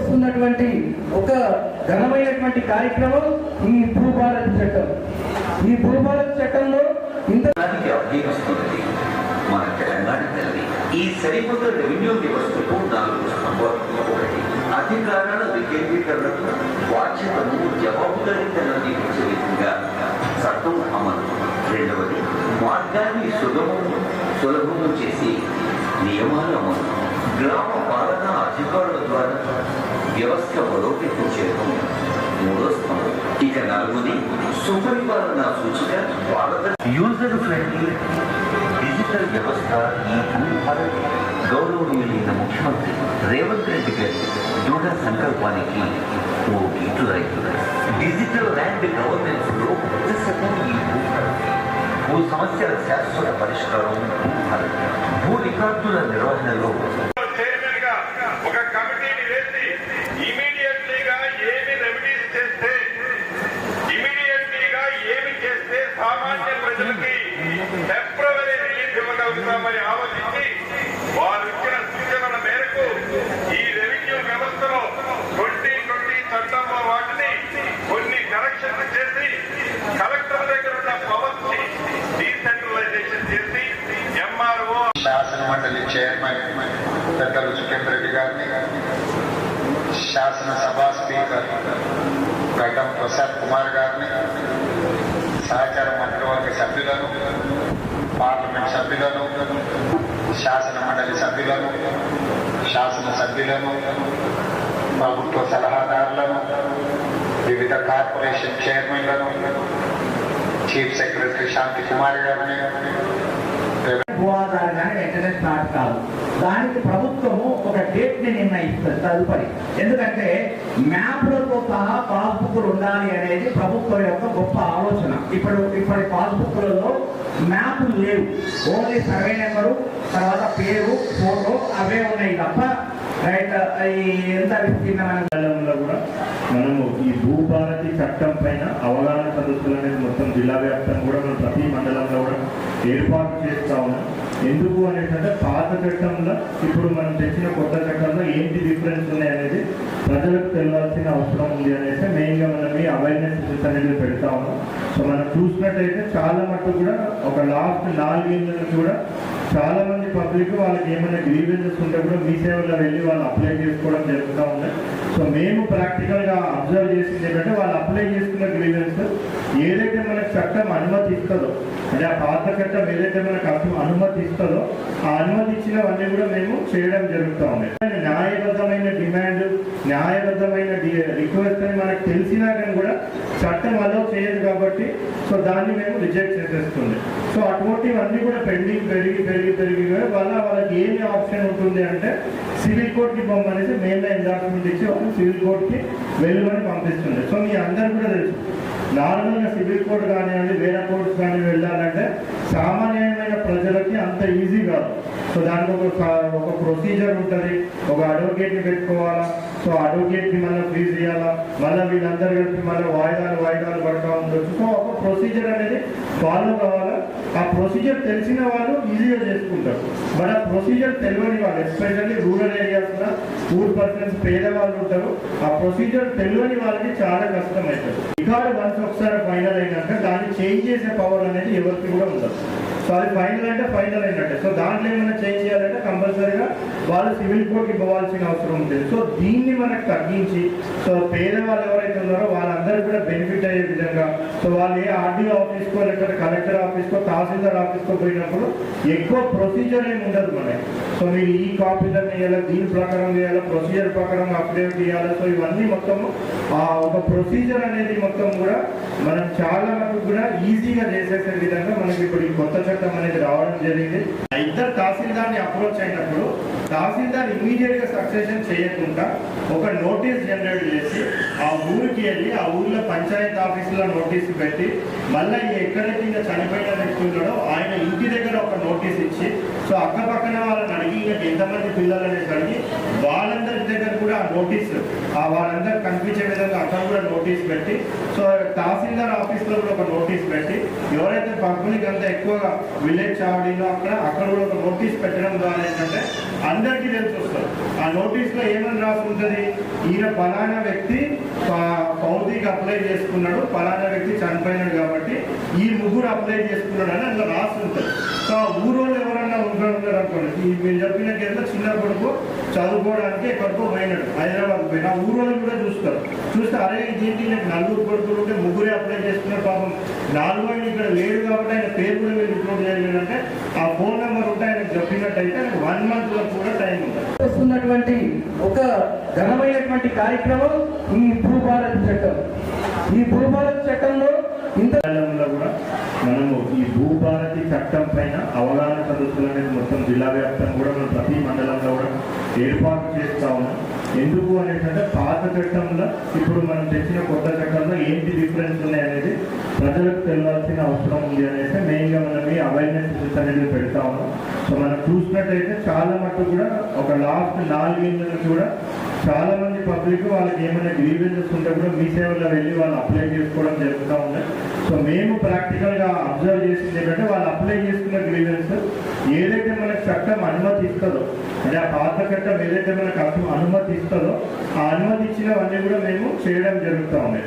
వస్తున్నటువంటి ఒక ఘనమైనటువంటి కార్యక్రమం ఈ భూభారత్ చట్టం. ఈ భూభారత్ చట్టంలో ఇంత మన తెలంగాణ తల్లి ఈ సరికొత్త రెవెన్యూ వ్యవస్థకు నాలుగు స్తంభాలు ఒకటి. అధికారాల వికేంద్రీకరణకు బాధ్యతను జవాబుదారీతనాన్ని ఇచ్చే విధంగా చట్టం అమలు. రెండవది మార్గాన్ని సులభము సులభము చేసి నియమాలు అమలు. గ్రామ పాలన అధికారుల ద్వారా వ్యవస్థ బలోపేతం చేయడం మూడో స్థానం ఇక నాలుగోది సుపరిపాలన సూచిక యూజర్ ఫ్రెండ్లీ డిజిటల్ వ్యవస్థ ఈ భూభారత్ గౌరవనీయులైన ముఖ్యమంత్రి రేవంత్ రెడ్డి గారి దృఢ సంకల్పానికి ఓ గీటు రైతులు డిజిటల్ ల్యాండ్ గవర్నెన్స్లో ఈ భూభారత్ భూ సమస్యల శాశ్వత పరిష్కారం భూభారత్ భూ రికార్డుల నిర్వహణలో మరి ఆలోచించి వారు ఇచ్చిన సూచనల మేరకు ఈ రెవెన్యూ వ్యవస్థలో ట్వంటీ ట్వంటీ చట్టంలో వాటిని కొన్ని కరెక్షన్స్ చేసి కలెక్టర్ దగ్గర ఉన్న పవర్స్ని డీసెంట్రలైజేషన్ చేసి ఎంఆర్ఓ శాసన మండలి చైర్మన్ పెద్దలు సుఖేంద్ర రెడ్డి గారిని శాసనసభ స్పీకర్ గడ్డం ప్రసాద్ కుమార్ గారిని సహచార మంత్రివర్గ సభ్యులను పార్లమెంట్ సభ్యులను శాసన మండలి సభ్యులను శాసన సభ్యులను ప్రభుత్వ సలహాదారులను వివిధ కార్పొరేషన్ చైర్మన్లను చీఫ్ సెక్రటరీ శాంతి కుమార్ గారిని భూఆధారం కానీ వెంటనే స్టార్ట్ కాదు. దానికి ప్రభుత్వము ఒక డేట్ నిర్ణయిస్తుంది తదుపరి. ఎందుకంటే మ్యాప్లతో సహా పాస్బుక్లు ఉండాలి అనేది ప్రభుత్వం యొక్క గొప్ప ఆలోచన. ఇప్పుడు ఇప్పటి పాస్బుక్లలో మ్యాప్లు లేవు. ఓన్లీ సర్వే నెంబరు తర్వాత పేరు ఫోటో అవే ఉన్నాయి తప్ప రైట్ ఎంత విస్తీర్ణమైన కూడా? మనము ఈ భూభారతి చట్టం పైన అవగాహన సదస్సులు అనేది మొత్తం జిల్లా వ్యాప్తంగా కూడా మనం ప్రతి మండలం ఏర్పాటు చేస్తా ఉన్నాం. ఎందుకు అనేటంటే పాత చట్టంలో ఇప్పుడు మనం తెచ్చిన కొత్త చట్టంలో ఏంటి డిఫరెన్స్ ఉన్నాయి అనేది ప్రజలకు తెలియాల్సిన అవసరం ఉంది అనేసి మెయిన్గా మనం ఈ అవేర్నెస్ అనేది పెడతా ఉన్నాం. సో మనం చూసినట్టయితే చాలా మటుకు కూడా ఒక లాస్ట్ నాలుగేళ్ళ నుంచి కూడా చాలా మంది పబ్లిక్ వాళ్ళకి ఏమైనా గ్రీవెన్సెస్ ఉంటే కూడా మీ సేవలో వెళ్ళి వాళ్ళు అప్లై చేసుకోవడం జరుగుతూ ఉంది. సో మేము ప్రాక్టికల్గా అబ్జర్వ్ చేసింది ఏంటంటే వాళ్ళు అప్లై చేసుకున్న గ్రీవెన్స్ ఏదైతే మనకు చట్టం అనుమతి ఇస్తుందో అంటే ఆ పాత చట్టం ఏదైతే మనకు అనుమతి ఇస్తుందో ఆ అనుమతి ఇచ్చినవన్నీ కూడా మేము చేయడం జరుగుతూ ఉంది. న్యాయబద్ధమైన డిమాండ్ న్యాయబద్ధమైన రిక్వెస్ట్ అని మనకు తెలిసినా కానీ కూడా చట్టం అలో చేయదు కాబట్టి సో దాన్ని మేము రిజెక్ట్ చేసేస్తుంది. సో అటువంటివన్నీ కూడా పెండింగ్ పెరిగి పెరిగి చేయడం వల్ల వాళ్ళకి ఏమి ఆప్షన్ ఉంటుంది అంటే సివిల్ కోర్ట్కి పంపనేసి మెయిన్ లైన్ డాక్యుమెంట్ ఇచ్చి వాళ్ళు సివిల్ కోర్ట్కి వెళ్ళమని పంపిస్తుంది సో మీ అందరు కూడా తెలుసు. నార్మల్గా సివిల్ కోర్ట్ కానివ్వండి వేరే కోర్టు కానీ వెళ్ళాలంటే సామాన్యమైన ప్రజలకి అంత ఈజీ కాదు. సో దానికి ఒక ఒక ప్రొసీజర్ ఉంటుంది. ఒక అడ్వకేట్ని పెట్టుకోవాలా? సో అడ్వకేట్ని మళ్ళీ ఫీజు ఇవ్వాలా మళ్ళీ వీళ్ళందరూ కలిపి మళ్ళీ వాయిదాలు వాయిదాలు పడతా ఉండొచ్చు. సో ఒక ప్రొసీజర్ అనేది ఫాలో కావాలా? ఆ ప్రొసీజర్ తెలిసిన వాళ్ళు ఈజీగా చేసుకుంటారు. బట్ ఆ ప్రొసీజర్ తెలియని వాళ్ళు ఎస్పెషల్లీ రూరల్ ఏరియాస్లో పూర్ పర్సన్స్ పేదవాళ్ళు ఉంటారు ఆ ప్రొసీజర్ తెలియని వాళ్ళకి చాలా కష్టం అవుతుంది రికార్డు వన్స్ ఒకసారి ఫైనల్ అయినాక దాన్ని చేంజ్ చేసే పవర్ అనేది ఎవరికి కూడా ఉండదు. సో అది ఫైనల్ అంటే ఫైనల్ అయినట్టే. సో దాంట్లో ఏమైనా చేంజ్ చేయాలంటే కంపల్సరీ వాళ్ళు సివిల్ కోర్ట్కి పోవాల్సిన అవసరం ఉంటుంది సో దీన్ని మనకు తగ్గించి సో పేదవాళ్ళు ఎవరైతే ఉన్నారో వాళ్ళందరూ కూడా బెనిఫిట్ అయ్యే విధంగా సో వాళ్ళు ఏ ఆర్డీఓ ఆఫీస్కో లేకపోతే కలెక్టర్ ఆఫీస్కో తహసీల్దార్ ఆఫీస్కో పోయినప్పుడు ఎక్కువ ప్రొసీజర్ ఏమి ఉండదు మనకి. సో మీరు ఈ కాపీలను చేయాలి దీని ప్రకారం చేయాలి ప్రొసీజర్ ప్రకారం అప్డేట్ చేయాలి సో ఇవన్నీ మొత్తము ఆ ఒక ప్రొసీజర్ అనేది మొత్తం కూడా మనం చాలా వరకు కూడా ఈజీగా చేసేసే విధంగా మనకి ఇప్పుడు ఈ కొత్త చట్టం అనేది రావడం జరిగింది. ఇద్దరు తహసీల్దార్ని అప్రోచ్ అయినప్పుడు తహసీల్దార్ ఇమీడియట్గా సక్సెషన్ చేయకుండా ఒక నోటీస్ జనరేట్ చేసి ఆ ఊరికి వెళ్ళి ఆ ఊర్లో పంచాయత్ ఆఫీసులో నోటీస్ పెట్టి మళ్ళీ ఎక్కడైతే ఇంకా చనిపోయిన వ్యక్తి ఉన్నాడో ఆయన ఇంటి దగ్గర ఒక నోటీస్ ఇచ్చి సో అక్కపక్కన వాళ్ళని అడిగి ఇంకా ఎంతమంది పిల్లలు అనేసి అడిగి వాళ్ళ నోటీసు. ఆ వాళ్ళందరూ కనిపించే విధంగా అక్కడ కూడా నోటీస్ పెట్టి సో తహసీల్దార్ ఆఫీస్లో కూడా ఒక నోటీస్ పెట్టి ఎవరైతే పబ్లిక్ అంతా ఎక్కువగా విలేజ్ చావడీలో అక్కడ అక్కడ కూడా ఒక నోటీస్ పెట్టడం ద్వారా ఏంటంటే అందరికీ తెలిసి వస్తారు ఆ నోటీస్లో ఏమని రాసి ఉంటుంది? ఈయన ఫలానా వ్యక్తి పౌతికి అప్లై చేసుకున్నాడు ఫలానా వ్యక్తి చనిపోయినాడు కాబట్టి ఈ ముగ్గురు అప్లై చేసుకున్నాడు అని అందులో రాసి ఉంటుంది. సో ఆ ఊరోళ్ళు ఎవరన్నా ఉంటారు ఉంటారు అనుకోండి ఈ మీరు చెప్పిన కింద చిన్న కొడుకు చదువుకోవడానికి ఎక్కడికో పోయినాడు హైదరాబాద్ పోయిన ఆ ఊరోళ్ళు కూడా చూస్తారు. చూస్తే అరే దీనికి నాకు నలుగురు కొడుకులు ఉంటే ముగ్గురే అప్లై చేసుకున్నారు పాపం. నాలుగు ఆయన ఇక్కడ లేడు కాబట్టి ఆయన పేరు కూడా మీరు ఇంక్లూడ్ చేయలేదంటే ఆ ఫోన్ నెంబర్ ఉంటే ఆయనకు చెప్పినట్టయితే ఆయనకు వన్ మంత్ వరకు కూడా టైం ఉంటుంది వస్తున్నటువంటి ఒక ఘనమైనటువంటి కార్యక్రమం ఈ భూభారత్ చట్టం. ఈ భూభారత్ చట్టంలో ఇంత మనము ఈ భూభారతి చట్టం పైన అవగాహన సదస్సులు అనేది మొత్తం జిల్లా వ్యాప్తంగా కూడా మనం ప్రతి మండలంలో కూడా ఏర్పాటు చేస్తా ఉన్నాం. ఎందుకు అనేటంటే పాత చట్టంలో ఇప్పుడు మనం తెచ్చిన కొత్త చట్టంలో ఏంటి డిఫరెన్స్ ఉన్నాయి అనేది ప్రజలకు తెలియాల్సిన అవసరం ఉంది అనేసి మెయిన్గా మనం ఈ అవేర్నెస్ అనేది పెడతా ఉన్నాం. సో మనం చూసినట్టయితే చాలా మట్టు కూడా ఒక లాస్ట్ నాలుగేళ్ళ నుంచి కూడా చాలా మంది పబ్లిక్ వాళ్ళకి ఏమైనా గ్రీవెన్సెస్ ఉంటే కూడా మీ సేవలో వెళ్ళి వాళ్ళు అప్లై చేసుకోవడం జరుగుతూ ఉంది. సో మేము ప్రాక్టికల్గా అబ్జర్వ్ చేసింది ఏంటంటే వాళ్ళు అప్లై చేసుకున్న గ్రీవెన్స్ ఏదైతే మనకు చట్టం అనుమతి ఇస్తుందో అంటే ఆ పాత చట్టం ఏదైతే మనకు అనుమతి ఇస్తుందో ఆ అనుమతి ఇచ్చినవన్నీ కూడా మేము చేయడం జరుగుతూ ఉంది.